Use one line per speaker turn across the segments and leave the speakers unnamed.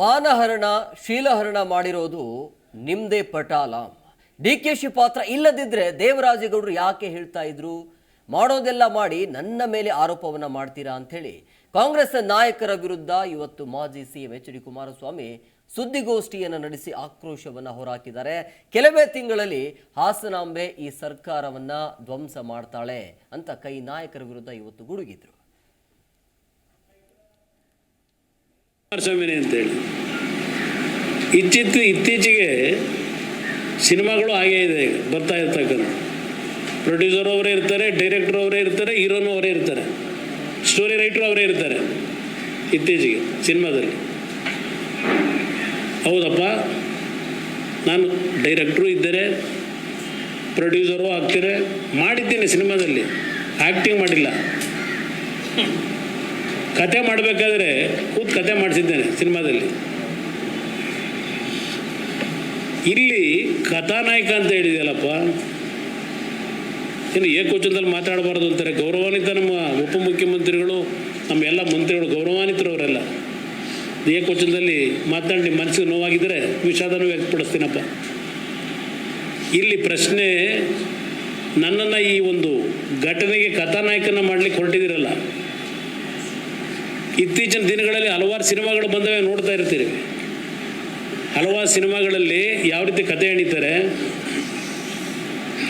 ಮಾನಹರಣ, ಶೀಲಹರಣ ಮಾಡಿರೋದು ನಿಮ್ದೇ ಪಟಾಲ. D K she ಪಾತ್ರ ಇಲ್ಲದಿದ್ರೆ ದೇವರಾಜೇಗೌಡರು ಯಾಕೆ ಹೇಳ್ತಾ ಇದ್ರು? ಮಾಡೋದೆಲ್ಲ ಮಾಡಿ ನನ್ನ ಮೇಲೆ ಆರೋಪವನ್ನ ಮಾಡ್ತೀರಾ ಅಂಥೇಳಿ ಕಾಂಗ್ರೆಸ್ ನಾಯಕರ ವಿರುದ್ಧ ಇವತ್ತು ಮಾಜಿ C M H D Kumaraswamy ಸುದ್ದಿಗೋಷ್ಠಿಯನ್ನು ನಡೆಸಿ ಆಕ್ರೋಶವನ್ನ ಹೊರಹಾಕಿದ್ದಾರೆ ಕೆಲವೇ ತಿಂಗಳಲ್ಲಿ ಹಾಸನಾಂಬೆ ಈ ಸರ್ಕಾರವನ್ನ ಧ್ವಂಸ ಮಾಡ್ತಾಳೆ ಅಂತ ಕೈ ನಾಯಕರ ವಿರುದ್ಧ ಇವತ್ತು ಗುಡುಗಿದ್ರು.
ಕುಮಾರಸ್ವಾಮಿನೇ ಅಂತೇಳಿ. ಹೇಳಿ ಇತ್ತೀಚೆಗೆ ಸಿನಿಮಾಗಳು ಹಾಗೇ ಇದೆ ಬರ್ತಾ ಇರ್ತಕ್ಕಂಥ. ಪ್ರೊಡ್ಯೂಸರ್ ಅವರೇ ಇರ್ತಾರೆ, ಡೈರೆಕ್ಟರ್ ಅವರೇ ಇರ್ತಾರೆ, ಹೀರೋನು ಅವರೇ ಇರ್ತಾರೆ. ಸ್ಟೋರಿ ರೈಟರ್ ಅವರೇ ಇರ್ತಾರೆ ಇತ್ತೀಚೆಗೆ, ಸಿನಿಮಾದಲ್ಲಿ. ಹೌದಪ್ಪ. ನಾನು ಡೈರೆಕ್ಟ್ರು ಇದ್ದರೆ ಪ್ರೊಡ್ಯೂಸರು ಆಗ್ತಾರೆ ಮಾಡಿದ್ದೇನೆ ಸಿನಿಮಾದಲ್ಲಿ. ಆ್ಯಕ್ಟಿಂಗ್ ಮಾಡಿಲ್ಲ. ಕತೆ ಮಾಡಬೇಕಾದ್ರೆ ಕೂತ್ ಕತೆ ಮಾಡಿಸಿದ್ದೇನೆ ಸಿನಿಮಾದಲ್ಲಿ. ಇಲ್ಲಿ ಕಥಾನಾಯಕ ಅಂತ ಹೇಳಿದೆಯಲ್ಲಪ್ಪ, ಇನ್ನು ಏಕವಚನದಲ್ಲಿ ಮಾತಾಡಬಾರ್ದು ಅಂತಾರೆ. ಗೌರವಾನ್ವಿತ ನಮ್ಮ ಉಪಮುಖ್ಯಮಂತ್ರಿಗಳು ನಮ್ಮ ಎಲ್ಲ ಮಂತ್ರಿಗಳು ಗೌರವಾನ್ವಿತರವರೆಲ್ಲ. ಏಕವಚನದಲ್ಲಿ ಮಾತಾಡಿ ಮನಸ್ಸಿಗೆ ನೋವಾಗಿದ್ದರೆ ವಿಷಾದನೂ ವ್ಯಕ್ತಪಡಿಸ್ತೀನಪ್ಪ. ಇಲ್ಲಿ ಪ್ರಶ್ನೆ, ನನ್ನನ್ನು ಈ ಒಂದು ಘಟನೆಗೆ ಕಥಾನಾಯಕನ ಮಾಡಲಿಕ್ಕೆ ಹೊರಟಿದ್ದೀರಲ್ಲ ಇತ್ತೀಚಿನ ದಿನಗಳಲ್ಲಿ ಹಲವಾರು ಸಿನಿಮಾಗಳು ಬಂದವೆ ನೋಡ್ತಾ ಇರ್ತೀರಿ. ಹಲವಾರು ಸಿನಿಮಾಗಳಲ್ಲಿ ಯಾವ ರೀತಿ ಕತೆ ಎಣಿತಾರೆ?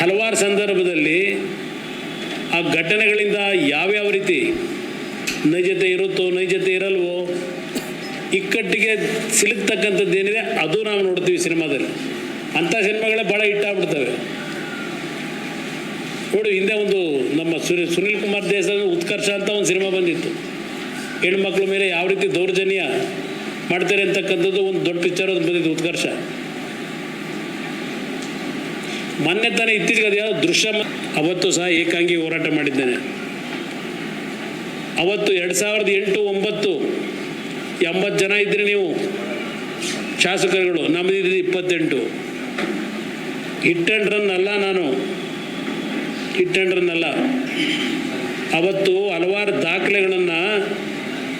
ಹಲವಾರು ಸಂದರ್ಭದಲ್ಲಿ ಆ ಘಟನೆಗಳಿಂದ ಯಾವ್ಯಾವ ರೀತಿ ನೈಜತೆ ಇರುತ್ತೋ, ನೈಜತೆ ಇರಲ್ವೋ, ಇಕ್ಕಟ್ಟಿಗೆ ಸಿಲುಕ್ತಕ್ಕಂಥದ್ದು ಏನಿದೆ, ಅದು ನಾವು ನೋಡ್ತೀವಿ ಸಿನಿಮಾದಲ್ಲಿ. ಅಂಥ ಸಿನಿಮಾಗಳೇ ಭಾಳ ಹಿಟ್ಟಾಗ್ಬಿಡ್ತವೆ ನೋಡು, ಹಿಂದೆ ಒಂದು ನಮ್ಮ ಸುನಿ ಸುನಿಲ್ ಕುಮಾರ್ ದೇಸ ಉತ್ಕರ್ಷ ಅಂತ ಒಂದು ಸಿನಿಮಾ ಬಂದಿತ್ತು. ಹೆಣ್ಮಕ್ಳ ಮೇಲೆ ಯಾವ ರೀತಿ ದೌರ್ಜನ್ಯ ಮಾಡ್ತಾರೆ ಅಂತಕ್ಕಂಥದ್ದು ಒಂದು ದೊಡ್ಡ ಪಿಕ್ಚರ್ ಅದು ಬಂದಿದ್ದು ಉತ್ಕರ್ಷ. ಮೊನ್ನೆ ತಾನೇ ಇತ್ತೀಚೆಗೆ ಅದು ಯಾವ ದೃಶ್ಯ ಅವತ್ತು ಸಹ ಏಕಾಂಗಿ ಹೋರಾಟ ಮಾಡಿದ್ದೇನೆ. ಅವತ್ತು ಎರಡು ಸಾವಿರದ ಎಂಟು ಒಂಬತ್ತು ಎಂಬತ್ತು ಜನ ಇದ್ರಿ ನೀವು ಶಾಸಕರುಗಳು ನಮ್ಮದಿದ್ದು ಇಪ್ಪತ್ತೆಂಟು. ಹಿಟ್ ಆ್ಯಂಡ್ ರನ್ ಅಲ್ಲ ನಾನು. ಹಿಟ್ ಆ್ಯಂಡ್ ರನ್ ಅಲ್ಲ. ಅವತ್ತು ಹಲವಾರು ದಾಖಲೆಗಳನ್ನು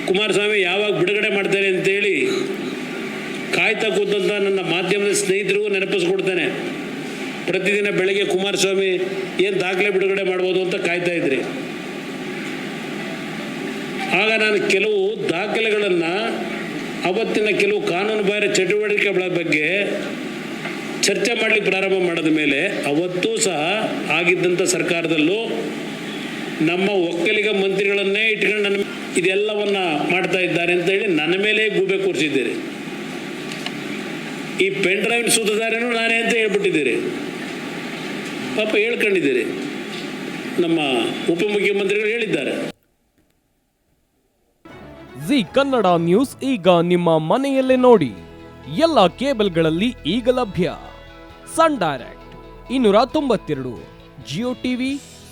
ಕುಮಾರಸ್ವಾಮಿ ಯಾವಾಗ ಬಿಡುಗಡೆ ಮಾಡ್ತಾರೆ ಅಂತೇಳಿ ಕಾಯ್ತಾ ಕೂತಂತ ನನ್ನ ಮಾಧ್ಯಮದ ಸ್ನೇಹಿತರಿಗೂ ನೆನಪಿಸ್ಕೊಡ್ತೇನೆ. ಪ್ರತಿದಿನ ಬೆಳಗ್ಗೆ ಕುಮಾರಸ್ವಾಮಿ ಏನು ದಾಖಲೆ ಬಿಡುಗಡೆ ಮಾಡ್ಬೋದು ಅಂತ ಕಾಯ್ತಾ ಇದ್ರಿ. ಆಗ ನಾನು ಕೆಲವು ದಾಖಲೆಗಳನ್ನು ಅವತ್ತಿನ ಕೆಲವು ಕಾನೂನು ಬಾಹಿರ ಚಟುವಟಿಕೆಗಳ ಬಗ್ಗೆ ಚರ್ಚೆ ಮಾಡಲಿಕ್ಕೆ ಪ್ರಾರಂಭ ಮಾಡಿದ ಮೇಲೆ ಅವತ್ತೂ ಸಹ ಆಗಿದ್ದಂಥ ಸರ್ಕಾರದಲ್ಲೂ ನಮ್ಮ ಒಕ್ಕಲಿಗ ಮಂತ್ರಿಗಳನ್ನೇ ಇಟ್ಕೊಂಡು ನನ್ನ ಇದೆಲ್ಲವನ್ನ ಮಾಡ್ತಾ ಇದ್ದಾರೆ ಅಂತ ಹೇಳಿ ನನ್ನ ಮೇಲೆ ಗೂಬೆ ಕೂರಿಸಿದ್ದೀರಿ. ಈ ಪೆನ್ ಡ್ರೈವ್ ಸೂತದಾರನು ನಾನೇ ಅಂತ ಹೇಳ್ಬಿಟ್ಟಿದ್ದೀರಿ. ಪಾಪ ಹೇಳ್ಕೊಂಡಿದ್ದೀರಿ. ನಮ್ಮ ಉಪಮುಖ್ಯಮಂತ್ರಿಗಳು ಹೇಳಿದ್ದಾರೆ.
ಜಿ ಕನ್ನಡ ನ್ಯೂಸ್ ಈಗ ನಿಮ್ಮ ಮನೆಯಲ್ಲೇ ನೋಡಿ. ಎಲ್ಲ ಕೇಬಲ್ಗಳಲ್ಲಿ ಈಗ ಲಭ್ಯ. ಸನ್ ಡೈರೆಕ್ಟ್ ಇನ್ನೂರ ತೊಂಬತ್ತೆರಡು, ಜಿಯೋ ಟಿವಿ